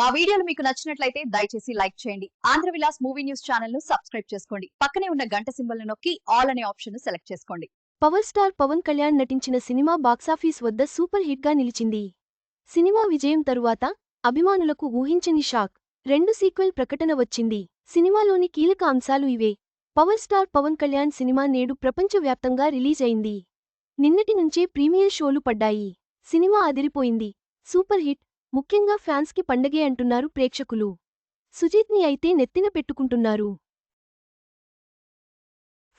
మా వీడియోలు మీకు నచ్చినట్లయితే దయచేసి లైక్ చేయండి. ఆంధ్ర విలాస్ మూవీ న్యూస్ ఛానల్ను సబ్స్క్రైబ్ చేసుకోండి. పక్కనే ఉన్న గంట సింబల్ నొక్కి ఆల్ అనే ఆప్షన్ను సెలెక్ట్ చేసుకోండి. పవర్ స్టార్ పవన్ కళ్యాణ్ నటించిన సినిమా బాక్సాఫీస్ వద్ద సూపర్ హిట్గా నిలిచింది. సినిమా విజయం తరువాత అభిమానులకు ఊహించని షాక్ రెండు సీక్వెల్ ప్రకటన వచ్చింది. సినిమాలోని కీలక అంశాలు ఇవే. Power star Pawan Kalyan cinema నేడు ప్రపంచవ్యాప్తంగా రిలీజ్ అయింది. నిన్నటి నుంచే ప్రీమియర్ షోలు పడ్డాయి. సినిమా అదిరిపోయింది. సూపర్ హిట్ ముఖ్యంగా ఫ్యాన్స్కి పండగే అంటున్నారు ప్రేక్షకులు. సుజీత్ని అయితే నెత్తిన పెట్టుకుంటున్నారు.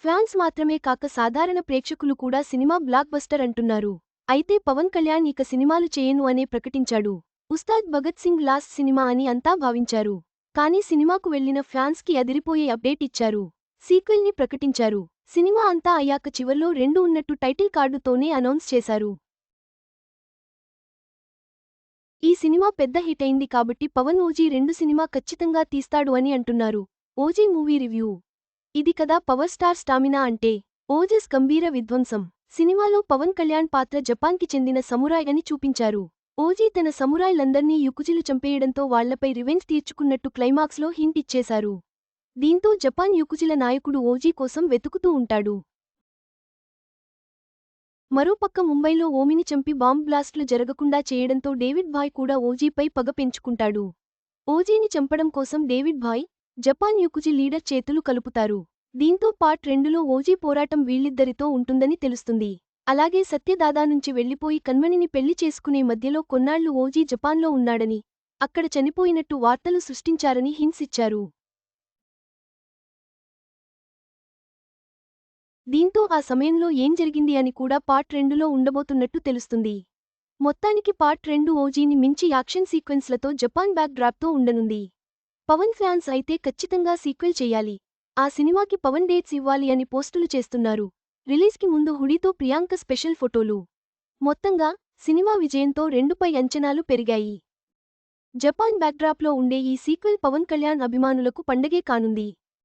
ఫ్యాన్స్ మాత్రమే కాక సాధారణ ప్రేక్షకులు కూడా సినిమా బ్లాక్ బస్టర్ అంటున్నారు. అయితే పవన్ కళ్యాణ్ ఇక సినిమాలు చేయను అనే ప్రకటించాడు. ఉస్తాద్ భగత్ సింగ్ లాస్ట్ సినిమా అని అంతా భావించారు. కానీ సినిమాకు వెళ్ళిన ఫ్యాన్స్కి అదిరిపోయే అప్డేట్ ఇచ్చారు. సీక్వెల్ని ప్రకటించారు. సినిమా అంతా అయ్యాక చివర్లో రెండు ఉన్నట్టు టైటిల్ కార్డుతోనే అనౌన్స్ చేశారు. సినిమా పెద్ద హిట్ అయింది కాబట్టి పవన్ ఓజీ రెండు సినిమా ఖచ్చితంగా తీస్తాడు అని అంటున్నారు. OG movie review. ఇది కదా పవర్ స్టార్ స్టామినా అంటే. ఓజస్ గంభీర విధ్వంసం. సినిమాలో పవన్ కళ్యాణ్ పాత్ర జపాన్కి చెందిన సమురాయ్ అని చూపించారు. ఓజీ తన సమురాయ్లందర్నీ యుకుజిలు చంపేయడంతో వాళ్ళపై రివెంజ్ తీర్చుకున్నట్టు క్లైమాక్స్లో హింట్ ఇచ్చేశారు. దీంతో జపాన్ యుకుజిల నాయకుడు ఓజీ కోసం వెతుకుతూ ఉంటాడు. మరోపక్క ముంబైలో ఓమిని చంపి బాంబ్ బ్లాస్ట్లు జరగకుండా చేయడంతో డేవిడ్ భాయ్ కూడా ఓజీపై పగ పెంచుకుంటాడు. ఓజీని చంపడం కోసం David bhai Japan yakuza leader చేతులు కలుపుతారు. దీంతో పార్ట్ రెండులో ఓజీ పోరాటం వీళ్ళిద్దరితో ఉంటుందని తెలుస్తుంది. అలాగే సత్యదాదా నుంచి వెళ్ళిపోయి కన్మణిని పెళ్ళి చేసుకునే మధ్యలో కొన్నాళ్ళు ఓజీ జపాన్లో ఉన్నాడని అక్కడ చనిపోయినట్టు వార్తలు సృష్టించారని హింసిచ్చారు ఇచ్చారు. దీంతో ఆ సమయంలో ఏం జరిగింది అని కూడా పార్ట్ రెండులో ఉండబోతున్నట్టు తెలుస్తుంది. మొత్తానికి పార్ట్ రెండు ఓజీని మించి యాక్షన్ సీక్వెన్స్లతో జపాన్ బ్యాక్ డ్రాప్తో ఉండనుంది. పవన్ ఫ్యాన్స్ అయితే ఖచ్చితంగా సీక్వెల్ చెయ్యాలి ఆ సినిమాకి పవన్ డేట్స్ ఇవ్వాలి అని పోస్టులు చేస్తున్నారు. రిలీజ్కి ముందు హుడీతో ప్రియాంక స్పెషల్ ఫోటోలు. మొత్తంగా సినిమా విజయంతో రెండుపై అంచనాలు పెరిగాయి. జపాన్ బ్యాక్డ్రాప్లో ఉండే ఈ సీక్వెల్ పవన్ కళ్యాణ్ అభిమానులకు పండగే కానుంది.